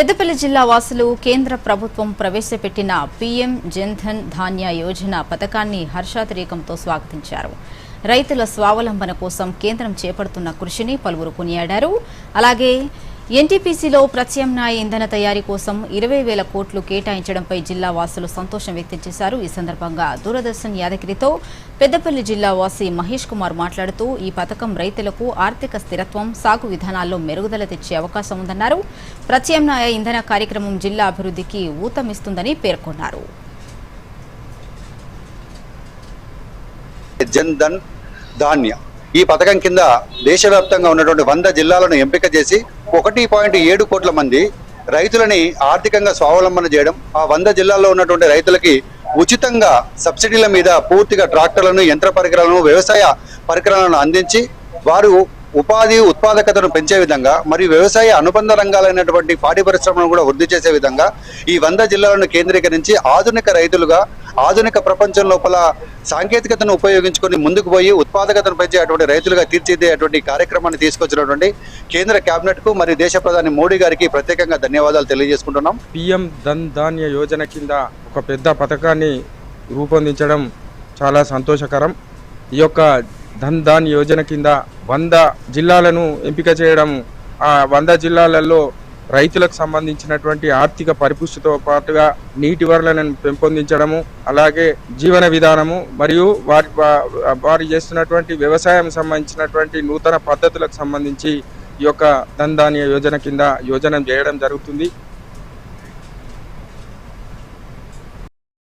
పెద్దపల్లి జిల్లా వాసులు కేంద్ర ప్రభుత్వం ప్రవేశపెట్టిన పీఎం జన్ధన్ ధాన్య యోజన పథకాన్ని హర్షాతిరేకంతో స్వాగతించారు. రైతుల స్వావలంబన కోసం కేంద్రం చేపడుతున్న కృషిని పలువురు కొనియాడారు. అలాగే ఎన్టీపీసీలో ప్రత్యామ్నాయ ఇంధన తయారీ కోసం ఇరవై వేల కోట్లు కేటాయించడంపై జిల్లా వాసులు సంతోషం వ్యక్తం చేశారు. ఈ సందర్భంగా దూరదర్శన్ యాదగిరితో పెద్దపల్లి జిల్లా వాసి మహేష్ కుమార్ మాట్లాడుతూ ఈ పథకం రైతులకు ఆర్థిక స్థిరత్వం సాగు విధానాల్లో మెరుగుదల తెచ్చే అవకాశం ఉందన్నారు. ప్రత్యామ్నాయ ఇంధన కార్యక్రమం జిల్లా అభివృద్ధికి ఊతమిస్తుందని పేర్కొన్నారు. జన్ ధన్ ధాన్య ఈ పథకం కింద దేశవ్యాప్తంగా ఉన్నటువంటి వంద జిల్లాలను ఎంపిక చేసి ఒకటి పాయింట్ ఏడు కోట్ల మంది రైతులని ఆర్థికంగా స్వావలంబన చేయడం ఆ వంద జిల్లాల్లో ఉన్నటువంటి రైతులకి ఉచితంగా సబ్సిడీల మీద పూర్తిగా ట్రాక్టర్లను యంత్ర పరికరాలను వ్యవసాయ పరికరాలను అందించి వారు ఉపాధి ఉత్పాదకతను పెంచే విధంగా మరియు వ్యవసాయ అనుబంధ రంగాలైనటువంటి పాడి పరిశ్రమను కూడా వృద్ధి చేసే విధంగా ఈ వంద జిల్లాలను కేంద్రీకరించి ఆధునిక రైతులుగా ఆధునిక ప్రపంచం లోపల సాంకేతికతను ఉపయోగించుకొని ముందుకు పోయి ఉత్పాదకతను పెంచేటువంటి రైతులుగా తీర్చిదిద్దేటువంటి కార్యక్రమాన్ని తీసుకొచ్చినటువంటి కేంద్ర కేబినెట్కు మరియు దేశ ప్రధాని మోడీ గారికి ప్రత్యేకంగా ధన్యవాదాలు తెలియజేసుకుంటున్నాం. పిఎం ధన్ ధాన్య యోజన కింద ఒక పెద్ద పథకాన్ని రూపొందించడం చాలా సంతోషకరం. ఈ యొక్క ధన్ ధాన్ యోజన కింద వంద జిల్లాలను ఎంపిక చేయడం ఆ వంద జిల్లాలలో రైతులకు సంబంధించినటువంటి ఆర్థిక పరిపుష్టితో పాటుగా నీటి వనరులను పెంపొందించడము అలాగే జీవన విధానము మరియు వారి వారు చేస్తున్నటువంటి వ్యవసాయం సంబంధించినటువంటి నూతన పద్ధతులకు సంబంధించి ఈ యొక్క ధన్ ధాన్య యోజన కింద యోజన చేయడం జరుగుతుంది.